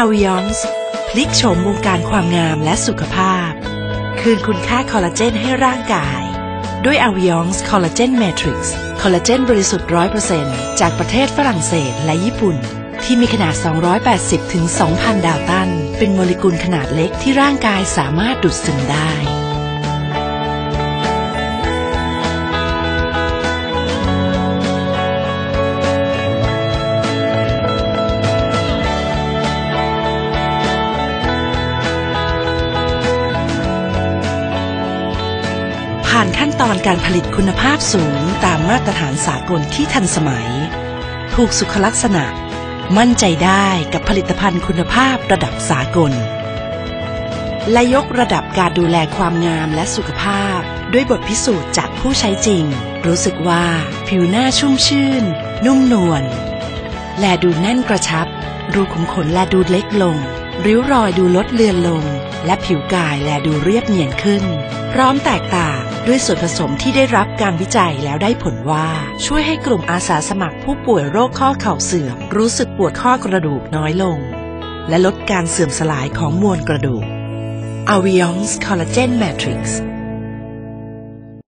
a v i o n s พลิกโฉมวงการความงามและสุขภาพ คืนคุณค่าคอลลาเจนให้ร่างกาย ด้วย a v i o n s Collagen Matrix คอลลาเจนบริสุทธิ์100%จากประเทศฝรั่งเศสและญี่ปุ่น ที่มีขนาด 280ถึง2,000 ดาวตัน เป็นโมเลกุลขนาดเล็กที่ร่างกายสามารถดูดซึมได้านขั้นตอนการผลิตคุณภาพสูงตามมาตรฐานสากลที่ทันสมัย ถูกสุขลักษณะ มั่นใจได้กับผลิตภัณฑ์คุณภาพระดับสากล และยกระดับการดูแลความงามและสุขภาพ ด้วยบทพิสูจน์จากผู้ใช้จริง รู้สึกว่าผิวหน้าชุ่มชื่น นุ่มนวลและดูแน่นกระชับ รูขุมขนและดูเล็กลง ริ้วรอยดูลดเลือนลง และผิวกายและดูเรียบเนียนขึ้น พร้อมแตกต่าง ด้วยส่วนผสมที่ได้รับการวิจัยแล้วได้ผลว่า ช่วยให้กลุ่มอาสาสมัครผู้ป่วยโรคข้อเข่าเสื่อม รู้สึกปวดข้อกระดูกน้อยลง และลดการเสื่อมสลายของมวลกระดูก a v i o n s Collagen Matrix